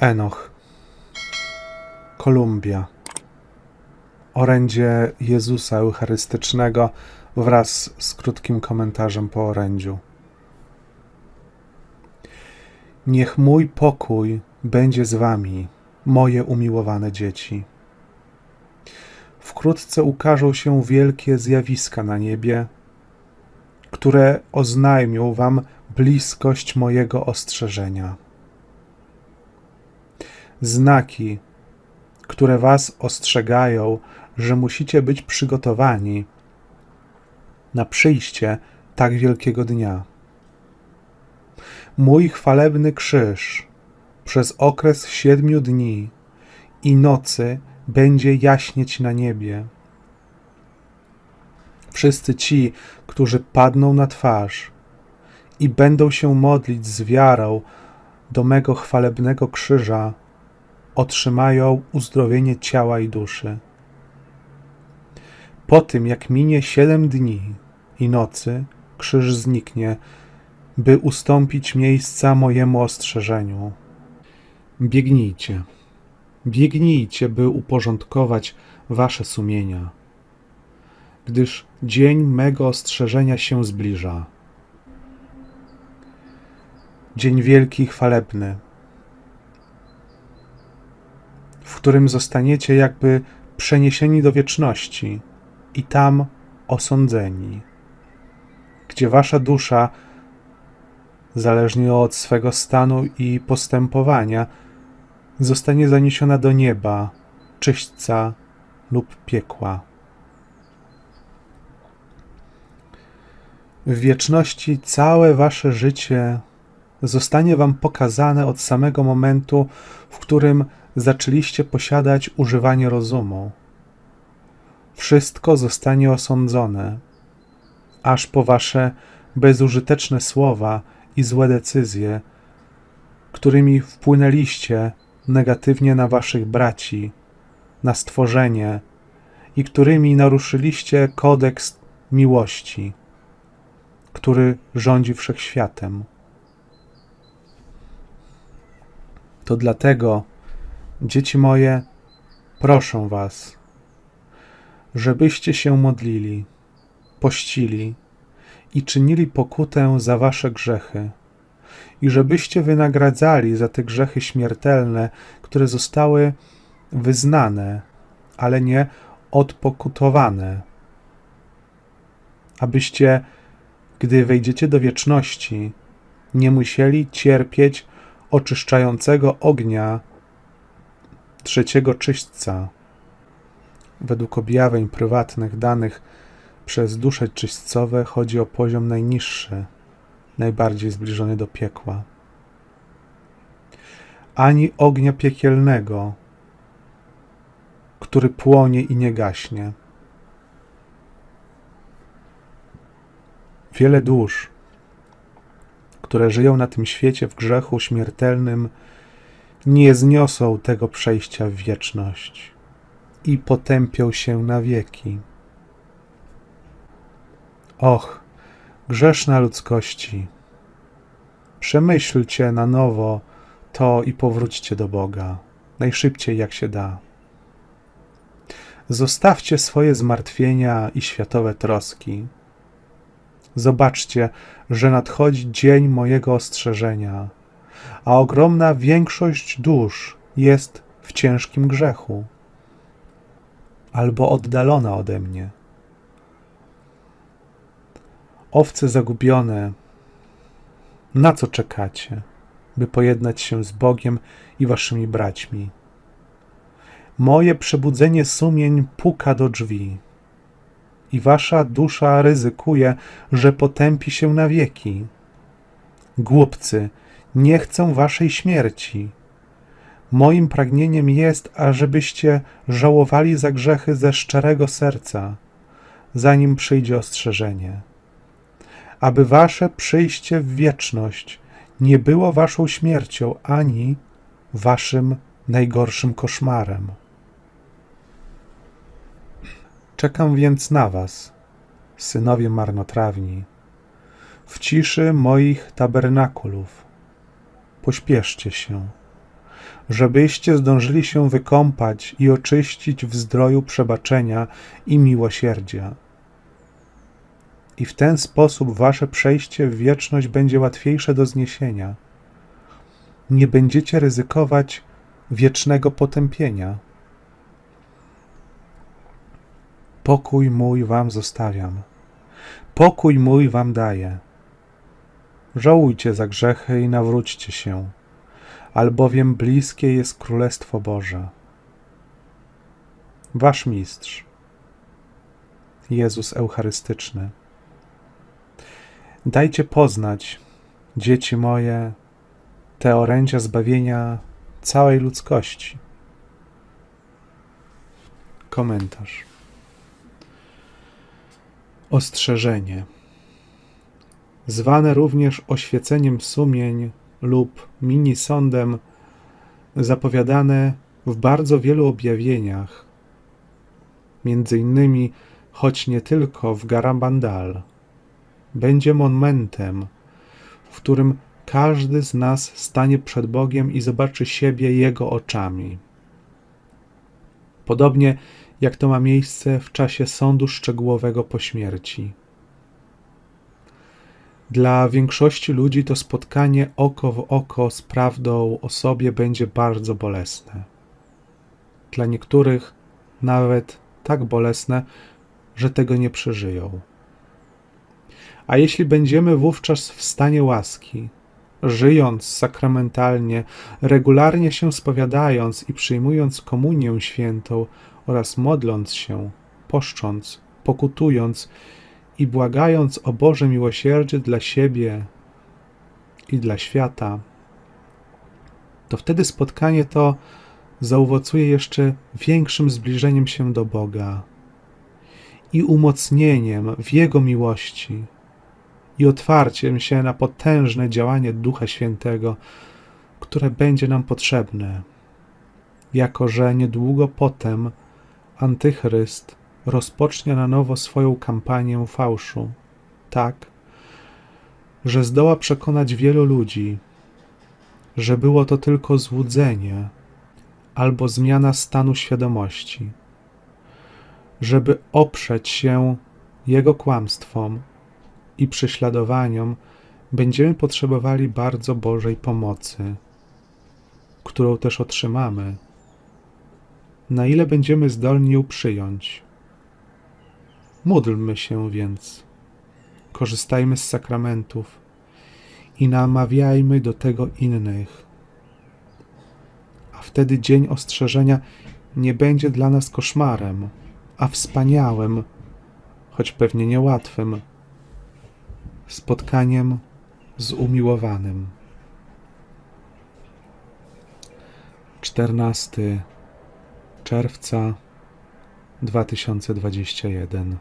Enoch. Kolumbia. Orędzie Jezusa Eucharystycznego wraz z krótkim komentarzem po orędziu. Niech mój pokój będzie z wami, moje umiłowane dzieci. Wkrótce ukażą się wielkie zjawiska na niebie, które oznajmią wam bliskość mojego ostrzeżenia. Znaki, które was ostrzegają, że musicie być przygotowani na przyjście tak wielkiego dnia. Mój chwalebny krzyż przez okres siedmiu dni i nocy będzie jaśnieć na niebie. Wszyscy ci, którzy padną na twarz i będą się modlić z wiarą do mego chwalebnego krzyża, otrzymają uzdrowienie ciała i duszy. Po tym, jak minie siedem dni i nocy, krzyż zniknie, by ustąpić miejsca mojemu ostrzeżeniu. Biegnijcie, biegnijcie, by uporządkować wasze sumienia, gdyż dzień mego ostrzeżenia się zbliża. Dzień wielki i chwalebny, w którym zostaniecie jakby przeniesieni do wieczności i tam osądzeni, gdzie wasza dusza, zależnie od swego stanu i postępowania, zostanie zaniesiona do nieba, czyśćca lub piekła. W wieczności całe wasze życie zostanie wam pokazane od samego momentu, w którym zaczęliście posiadać używanie rozumu. Wszystko zostanie osądzone, aż po wasze bezużyteczne słowa i złe decyzje, którymi wpłynęliście negatywnie na waszych braci, na stworzenie i którymi naruszyliście kodeks miłości, który rządzi wszechświatem. To dlatego, dzieci moje, proszę was, żebyście się modlili, pościli i czynili pokutę za wasze grzechy, i żebyście wynagradzali za te grzechy śmiertelne, które zostały wyznane, ale nie odpokutowane, abyście, gdy wejdziecie do wieczności, nie musieli cierpieć oczyszczającego ognia trzeciego czyśćca. Według objawień prywatnych danych przez dusze czyśćcowe chodzi o poziom najniższy, najbardziej zbliżony do piekła. Ani ognia piekielnego, który płonie i nie gaśnie. Wiele dusz, które żyją na tym świecie w grzechu śmiertelnym, nie zniosą tego przejścia w wieczność i potępią się na wieki. Och, grzeszna ludzkości, przemyślcie na nowo to i powróćcie do Boga, najszybciej jak się da. Zostawcie swoje zmartwienia i światowe troski. Zobaczcie, że nadchodzi dzień mojego ostrzeżenia, a ogromna większość dusz jest w ciężkim grzechu albo oddalona ode mnie. Owce zagubione, na co czekacie, by pojednać się z Bogiem i waszymi braćmi? Moje przebudzenie sumień puka do drzwi i wasza dusza ryzykuje, że potępi się na wieki. Głupcy, nie chcę waszej śmierci. Moim pragnieniem jest, ażebyście żałowali za grzechy ze szczerego serca, zanim przyjdzie ostrzeżenie. Aby wasze przyjście w wieczność nie było waszą śmiercią ani waszym najgorszym koszmarem. Czekam więc na was, synowie marnotrawni, w ciszy moich tabernakulów. Pośpieszcie się, żebyście zdążyli się wykąpać i oczyścić w zdroju przebaczenia i miłosierdzia. I w ten sposób wasze przejście w wieczność będzie łatwiejsze do zniesienia. Nie będziecie ryzykować wiecznego potępienia. Pokój mój wam zostawiam. Pokój mój wam daję. Żałujcie za grzechy i nawróćcie się, albowiem bliskie jest Królestwo Boże. Wasz mistrz, Jezus Eucharystyczny. Dajcie poznać, dzieci moje, te orędzia zbawienia całej ludzkości. Komentarz. Ostrzeżenie. Zwane również oświeceniem sumień lub mini-sądem, zapowiadane w bardzo wielu objawieniach, między innymi, choć nie tylko w Garabandal, będzie momentem, w którym każdy z nas stanie przed Bogiem i zobaczy siebie Jego oczami. Podobnie jak to ma miejsce w czasie sądu szczegółowego po śmierci. Dla większości ludzi to spotkanie oko w oko z prawdą o sobie będzie bardzo bolesne. Dla niektórych nawet tak bolesne, że tego nie przeżyją. A jeśli będziemy wówczas w stanie łaski, żyjąc sakramentalnie, regularnie się spowiadając i przyjmując komunię świętą oraz modląc się, poszcząc, pokutując i błagając o Boże miłosierdzie dla siebie i dla świata, to wtedy spotkanie to zaowocuje jeszcze większym zbliżeniem się do Boga i umocnieniem w Jego miłości i otwarciem się na potężne działanie Ducha Świętego, które będzie nam potrzebne, jako że niedługo potem Antychryst rozpocznie na nowo swoją kampanię fałszu, tak, że zdoła przekonać wielu ludzi, że było to tylko złudzenie albo zmiana stanu świadomości, żeby oprzeć się jego kłamstwom i prześladowaniom, będziemy potrzebowali bardzo Bożej pomocy, którą też otrzymamy. Na ile będziemy zdolni ją przyjąć? Módlmy się więc, korzystajmy z sakramentów i namawiajmy do tego innych. A wtedy dzień ostrzeżenia nie będzie dla nas koszmarem, a wspaniałym, choć pewnie niełatwym, spotkaniem z umiłowanym. 14 czerwca 2021